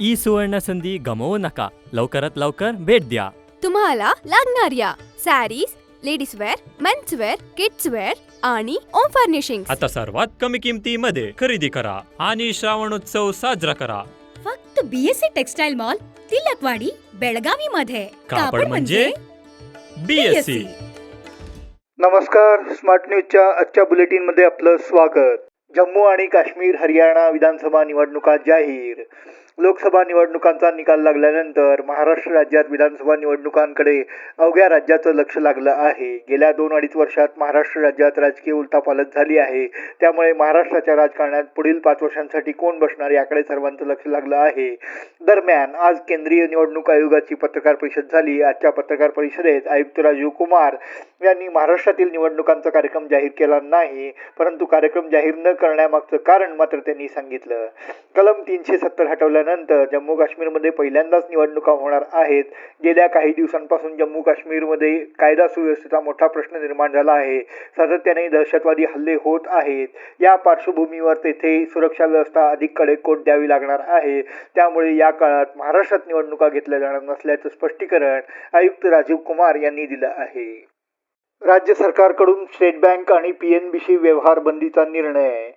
E सुवर्ण संधी गमवू नका. लवकरात लवकर भेट द्या. तुम्हाला लागणाऱ्या sarees ladies wear men's wear kids wear आणि ओम फर्निशिंग आता सर्वात कमी किमतीमध्ये खरेदी करा आणि श्रावणोत्सव साजरा करा. फक्त BSC textile mall Tilakwadi Belagavi मध्ये कापड म्हणजे बी एस सी नमस्कार स्मार्ट न्यूजच्या आजच्या बुलेटिनमध्ये आपलं स्वागत. जम्मू आणि काश्मीर हरियाणा विधानसभा निवडणुका जाहीर. लोकसभा निवडणुकांचा निकाल लागल्यानंतर महाराष्ट्र राज्यात विधानसभा निवडणुकांकडे अवघ्या राज्याचं लक्ष लागलं आहे. गेल्या दोन अडीच वर्षात महाराष्ट्र राज्यात राजकीय उलथापालथ झाली आहे. त्यामुळे महाराष्ट्राच्या राजकारणात पुढील पाच वर्षांसाठी कोण बसणार याकडे सर्वांचं लक्ष लागलं आहे. दरम्यान आज केंद्रीय निवडणूक आयोगाची पत्रकार परिषद झाली. आजच्या पत्रकार परिषदेत आयुक्त राजीव कुमार यांनी महाराष्ट्रातील निवडणुकांचा कार्यक्रम जाहीर केला नाही परंतु कार्यक्रम जाहीर न करण्यामागचं कारण मात्र त्यांनी सांगितलं. कलम तीनशे सत्तर हटवल्यानंतर जम्मू काश्मीरमध्ये पहिल्यांदाच निवडणुका होणार आहेत. गेल्या काही दिवसांपासून जम्मू काश्मीरमध्ये कायदा सुव्यवस्थेचा मोठा प्रश्न निर्माण झाला आहे. सातत्याने दहशतवादी हल्ले होत आहेत. या पार्श्वभूमीवर तेथे सुरक्षा व्यवस्था अधिक कडेकोट द्यावी लागणार आहे. त्यामुळे या काळात महाराष्ट्रात निवडणुका घेतल्या जाणार नसल्याचं स्पष्टीकरण आयुक्त राजीव कुमार यांनी दिलं आहे. राज्य सरकारकडून स्टेट बँक आणि पी एन व्यवहार बंदीचा निर्णय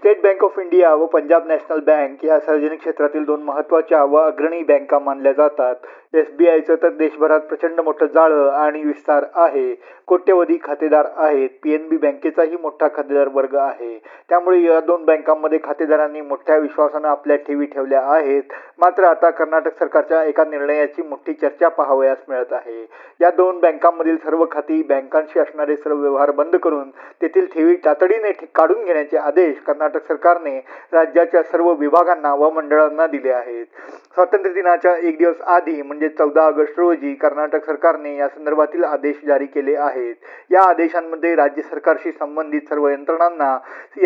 स्टेट बँक ऑफ इंडिया व पंजाब नॅशनल बँक या सार्वजनिक क्षेत्रातील दोन महत्त्वाच्या व अग्रणी बँका मानल्या जातात. एस बी आयचं तर देशभरात प्रचंड मोठं जाळं आणि विस्तार आहे. कोट्यवधी खातेदार आहेत. पी एन बी बँकेचाही मोठा खातेदार वर्ग आहे. त्यामुळे या दोन बँकांमध्ये खातेदारांनी मोठ्या विश्वासानं आपल्या ठेवी ठेवल्या आहेत. मात्र आता कर्नाटक सरकारच्या एका निर्णयाची मोठी चर्चा पाहावयास मिळत आहे. या दोन बँकांमधील सर्व खाती बँकांशी असणारे सर्व व्यवहार बंद करून तेथील ठेवी तातडीने काढून घेण्याचे आदेश कर्नाटक सरकारने राज्याच्या सर्व विभागांना व मंडळांना दिले आहेत. स्वातंत्र्य दिनाच्या एक दिवस आधी म्हणजे म्हणजे चौदा ऑगस्ट रोजी कर्नाटक सरकारने या संदर्भातील आदेश जारी केले आहेत. या आदेशांमध्ये राज्य सरकारशी संबंधित सर्व यंत्रणांना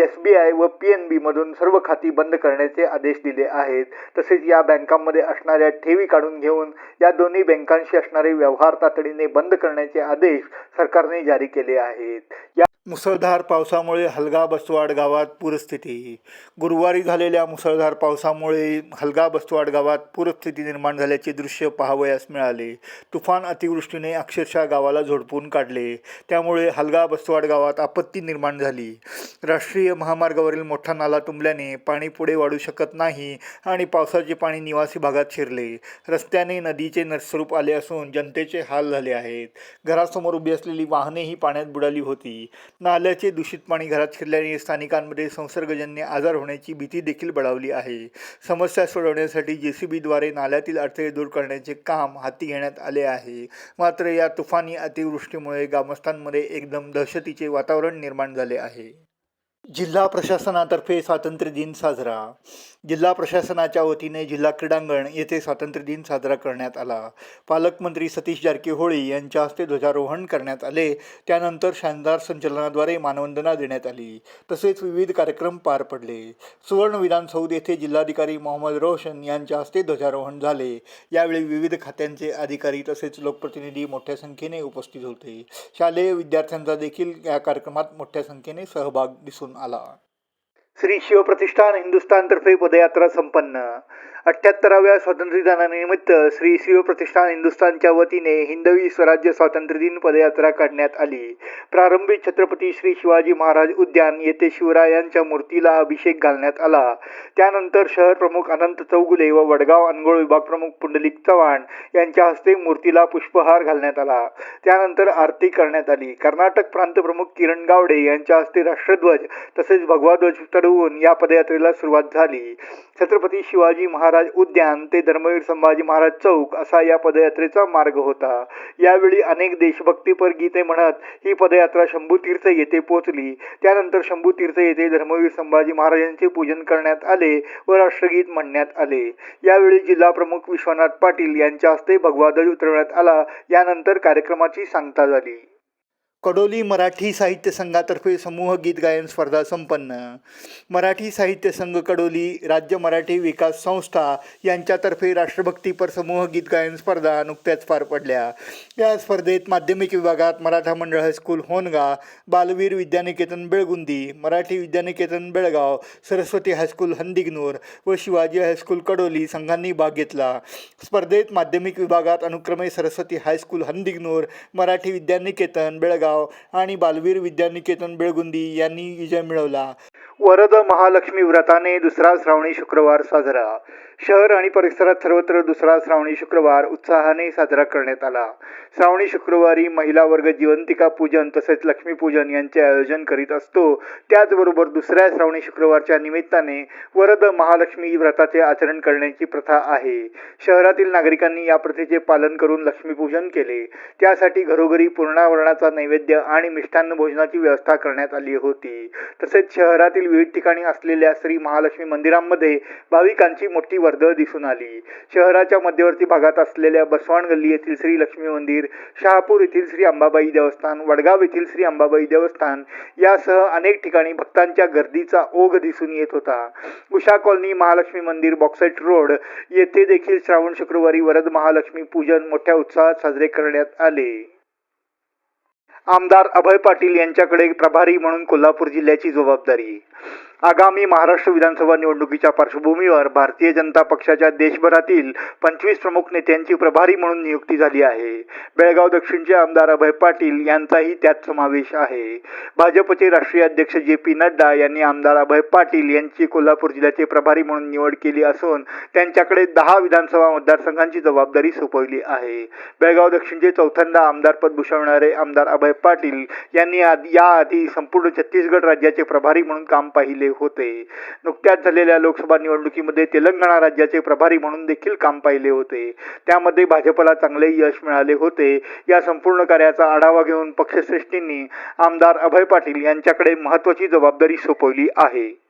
एस बी आय व पी एन बी मधून सर्व खाती बंद करण्याचे आदेश दिले आहेत. तसेच या बँकांमध्ये असणाऱ्या ठेवी काढून घेऊन या दोन्ही बँकांशी असणारे व्यवहार तातडीने बंद करण्याचे आदेश सरकारने जारी केले आहेत. या मुसळधार पावसामुळे हलगा बसवाड गावात पूरस्थिती. गुरुवारी झालेल्या मुसळधार पावसामुळे हलगा बसवाड गावात पूरस्थिती निर्माण झाल्याचे दृश्य पाहावयास मिळाले. तुफान अतिवृष्टीने अक्षरशः गावाला झोडपून काढले. त्यामुळे हलगा बसवाड गावात आपत्ती निर्माण झाली. राष्ट्रीय महामार्गावरील मोठा नाला तुंबल्याने पाणी पुढे वाढू शकत नाही आणि पावसाचे पाणी निवासी भागात शिरले. रस्त्याने नदीचे नरस्वरूप आले असून जनतेचे हाल झाले आहेत. घरासमोर उभी असलेली वाहनेही पाण्यात बुडाली होती. नाल्याचे दूषित पाणी घरात शिरल्याने स्थानिकांमध्ये संसर्गजन्य आजार होण्याची भीती देखील बळावली आहे. समस्या सोडवण्यासाठी जे सी बीद्वारे नाल्यातील अडथळे दूर करण्याचे काम हाती घेण्यात आले आहे. मात्र या तुफानी अतिवृष्टीमुळे ग्रामस्थांमध्ये एकदम दहशतीचे वातावरण निर्माण झाले आहे. जिल्हा प्रशासनातर्फे स्वातंत्र्य दिन साजरा. जिल्हा प्रशासनाच्या वतीने जिल्हा क्रीडांगण येथे स्वातंत्र्य दिन साजरा करण्यात आला. पालकमंत्री सतीश जारकीहोळी यांच्या हस्ते ध्वजारोहण करण्यात आले. त्यानंतर शानदार संचलनाद्वारे मानवंदना देण्यात आली. तसेच विविध कार्यक्रम पार पडले. सुवर्ण विधानसौध येथे जिल्हाधिकारी मोहम्मद रोशन यांच्या हस्ते ध्वजारोहण झाले. यावेळी विविध खात्यांचे अधिकारी तसेच लोकप्रतिनिधी मोठ्या संख्येने उपस्थित होते. शालेय विद्यार्थ्यांचा देखील या कार्यक्रमात मोठ्या संख्येने सहभाग दिसून आला श्री शिवप्रतिष्ठान हिंदुस्थानतर्फे पदयात्रा संपन्न. अठ्ठ्याहत्तराव्या स्वातंत्र्यदिनानिमित्त श्री शिवप्रतिष्ठान हिंदुस्थानच्या वतीने हिंदवी स्वराज्य स्वातंत्र्य दिन पदयात्रा काढण्यात आली. प्रारंभी छत्रपती श्री शिवाजी महाराज उद्यान येथे शिवरायांच्या मूर्तीला अभिषेक घालण्यात आला. त्यानंतर शहर प्रमुख अनंत चौगुले व वडगाव अनगोळ विभाग प्रमुख पुंडलिक चव्हाण यांच्या हस्ते मूर्तीला पुष्पहार घालण्यात आला. त्यानंतर आरती करण्यात आली. कर्नाटक प्रांत प्रमुख किरण गावडे यांच्या हस्ते राष्ट्रध्वज तसेच भगवा ध्वज चढवून या पदयात्रेला सुरुवात झाली. छत्रपती शिवाजी महाराज उद्यान ते धर्मवीर संभाजी महाराज चौक असा या पदयात्रेचा मार्ग होता. यावेळी अनेक देशभक्तीपर गीते म्हणत ही पदयात्रा शंभूतीर्थ येथे पोहोचली. त्यानंतर शंभूतीर्थ येथे धर्मवीर संभाजी महाराजांचे पूजन करण्यात आले व राष्ट्रगीत म्हणण्यात आले. यावेळी जिल्हा प्रमुख विश्वनाथ पाटील यांच्या हस्ते भगवा ध्वज उतरवण्यात आला. यानंतर कार्यक्रमाची सांगता झाली. कडोली मराठी साहित्य संघातर्फे समूह गीत गायन स्पर्धा संपन्न. मराठी साहित्य संघ कडोली राज्य मराठी विकास संस्था यांच्यातर्फे राष्ट्रभक्तीपर समूह गीत गायन स्पर्धा नुकत्याच पार पडल्या. या स्पर्धेत माध्यमिक विभागात Maratha Mandal high school Honaga Balveer Vidyaniketan Belgundi Marathi Vidyaniketan Belgaum Saraswati high school Handiganur व शिवाजी हायस्कूल कडोली संघांनी भाग घेतला. स्पर्धेत माध्यमिक विभागात अनुक्रमे सरस्वती हायस्कूल हंदिगनूर मराठी विद्यानिकेतन बेळगाव आणि बालवीर विद्यानिकेतन बेळगुंदी यांनी विजय मिळवला. वरद महालक्ष्मी व्रताने दुसरा श्रावणी शुक्रवार साजरा. शहर आणि परिसरात सर्वत्र दुसरा श्रावणी शुक्रवार उत्साहाने साजरा करण्यात आला. श्रावणी शुक्रवारी महिला वर्ग जिवंतिका पूजन तसेच लक्ष्मीपूजन यांचे आयोजन करीत असतो. त्याचबरोबर दुसऱ्या श्रावणी शुक्रवारच्या निमित्ताने वरद महालक्ष्मी व्रताचे आचरण करण्याची प्रथा आहे. शहरातील नागरिकांनी या प्रथेचे पालन करून लक्ष्मीपूजन केले. त्यासाठी घरोघरी पूर्णावरणाचा नैवेद्य आणि मिष्टान्न भोजनाची व्यवस्था करण्यात आली होती. तसेच शहरातील विविध ठिकाणी असलेल्या श्री महालक्ष्मी मंदिरांमध्ये भाविकांची मोठी वर्दळ दिसून आली. शहराच्या मध्यवर्ती भागात असलेल्या बसवाण गल्ली येथील श्री लक्ष्मी मंदिर शहापूर येथील श्री अंबाबाई देवस्थान वडगाव येथील श्री अंबाबाई देवस्थान यासह अनेक ठिकाणी भक्तांच्या गर्दीचा ओघ दिसून येत होता. उषा कॉलनी महालक्ष्मी मंदिर बॉक्साईट रोड येथे देखील श्रावण शुक्रवारी वरद महालक्ष्मी पूजन मोठ्या उत्साहात साजरे करण्यात आले. आमदार अभय पाटील यांच्याकडे प्रभारी म्हणून कोल्हापूर जिल्ह्याची जबाबदारी. आगामी महाराष्ट्र विधानसभा निवडणुकीच्या पार्श्वभूमीवर भारतीय जनता पक्षाच्या देशभरातील पंचवीस प्रमुख नेत्यांची प्रभारी म्हणून नियुक्ती झाली आहे. बेळगाव दक्षिणचे आमदार अभय पाटील यांचाही त्यात समावेश आहे. भाजपचे राष्ट्रीय अध्यक्ष जे पी नड्डा यांनी आमदार अभय पाटील यांची कोल्हापूर जिल्ह्याचे प्रभारी म्हणून निवड केली असून त्यांच्याकडे दहा विधानसभा मतदारसंघांची जबाबदारी सोपवली आहे. बेळगाव दक्षिणचे चौथ्यांदा आमदारपद भूषवणारे आमदार अभय पाटील यांनी याआधी संपूर्ण छत्तीसगड राज्याचे प्रभारी म्हणून काम पाहिले होते. नुकत्याच झालेल्या लोकसभा निवडणुकीमध्ये तेलंगणा राज्याचे प्रभारी म्हणून देखील काम पाहिले होते. त्यामध्ये भाजपला चांगले यश मिळाले होते. या संपूर्ण कार्याचा आढावा घेऊन पक्षश्रेष्ठींनी आमदार अभय पाटील यांच्याकडे महत्वाची जबाबदारी सोपवली आहे.